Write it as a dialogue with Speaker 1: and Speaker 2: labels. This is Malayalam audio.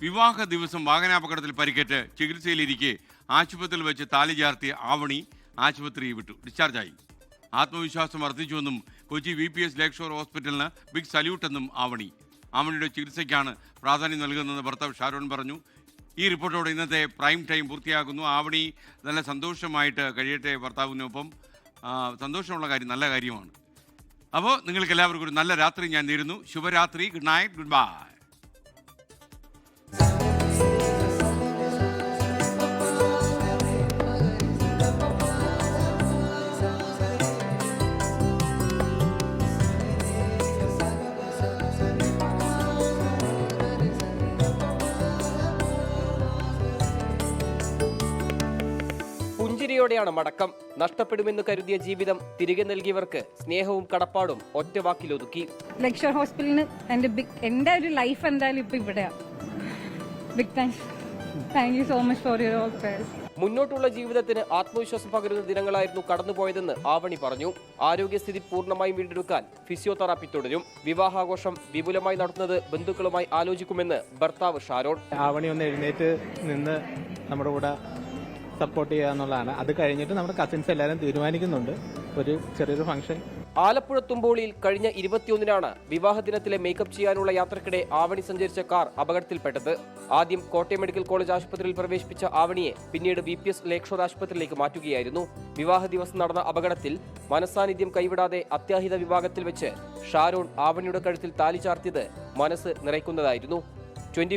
Speaker 1: വിവാഹ ദിവസം വാഹനാപകടത്തിൽ പരിക്കേറ്റ് ചികിത്സയിലിരിക്കെ ആശുപത്രിയിൽ വെച്ച് താലി ചാർത്തിയ ആവണി ആശുപത്രി വിട്ടു. ഡിസ്ചാർജായി. ആത്മവിശ്വാസം വർദ്ധിച്ചുവെന്നും Kochi V P S Lakeshore shore ഹോസ്പിറ്റലിന് big salute എന്നും ആവണി. ആവണിയുടെ ചികിത്സയ്ക്കാണ് പ്രാധാന്യം നൽകുന്നതെന്ന് ഭർത്താവ് ഷാരോൺ പറഞ്ഞു. ഈ റിപ്പോർട്ടോടെ ഇന്നത്തെ പ്രൈം ടൈം പൂർത്തിയാക്കുന്നു. ആവണി നല്ല സന്തോഷമായിട്ട് കഴിയട്ടെ ഭർത്താവിനൊപ്പം. സന്തോഷമുള്ള കാര്യം നല്ല കാര്യമാണ്. അപ്പോൾ നിങ്ങൾക്ക് എല്ലാവർക്കും ഒരു നല്ല രാത്രി ഞാൻ നേരുന്നു. ശുഭരാത്രി. Good night. Good bye.
Speaker 2: പുഞ്ചിരിയോടെയാണ് മടക്കം. നഷ്ടപ്പെടുമെന്ന് കരുതിയ ജീവിതം തിരികെ നൽകിയവർക്ക് സ്നേഹവും കടപ്പാടും ഒറ്റ വാക്കിലൊതുക്കി
Speaker 3: ലക്ഷർ ഹോസ്പിറ്റലിന് എന്റെ എന്റെ ഒരു ലൈഫ് എന്തായാലും ഇപ്പൊ ഇവിടെയാണ് big thanks thank you so much for your all prayers
Speaker 2: മുന്നോട്ടുള്ള ജീവിതത്തിന് ആത്മവിശ്വാസം പകരുന്ന ദിനങ്ങളായിരുന്നു കടന്നുപോയതെന്ന് ആവണി പറഞ്ഞു. ആരോഗ്യസ്ഥിതി പൂർണമായും വീണ്ടെടുക്കാൻ ഫിസിയോതെറാപ്പി തുടരും. വിവാഹാഘോഷം വിപുലമായി നടത്തുന്നത് ബന്ധുക്കളുമായി ആലോചിക്കുമെന്ന് ഭർത്താവ് ഷാരോൺ.
Speaker 4: ആവണി ഒന്ന് എഴുന്നേറ്റ് നിന്ന് നമ്മുടെ കൂടെ സപ്പോർട്ട് ചെയ്യുക എന്നുള്ളതാണ്. അത് കഴിഞ്ഞിട്ട് നമ്മുടെ കസിൻസ് എല്ലാവരും തീരുമാനിക്കുന്നുണ്ട്. ഒരു ചെറിയൊരു ഫംഗ്ഷൻ
Speaker 2: ആലപ്പുഴ തുമ്പോളിയിൽ കഴിഞ്ഞ ഇരുപത്തിയൊന്നിനാണ് വിവാഹ ദിനത്തിലെ മേക്കപ്പ് ചെയ്യാനുള്ള യാത്രക്കിടെ ആവണി സഞ്ചരിച്ച കാർ അപകടത്തിൽപ്പെട്ടത്. ആദ്യം കോട്ടയം മെഡിക്കൽ കോളേജ് ആശുപത്രിയിൽ പ്രവേശിപ്പിച്ച ആവണിയെ പിന്നീട് വി പി എസ് ലേക്ഷോർ ആശുപത്രിയിലേക്ക് മാറ്റുകയായിരുന്നു. വിവാഹ ദിവസം നടന്ന അപകടത്തിൽ മനസാന്നിധ്യം കൈവിടാതെ അത്യാഹിത വിഭാഗത്തിൽ വെച്ച് ഷാരോൺ ആവണിയുടെ കഴുത്തിൽ താലി ചാർത്തിയത് മനസ്സ് നിറയ്ക്കുന്നതായിരുന്നു. ട്വന്റി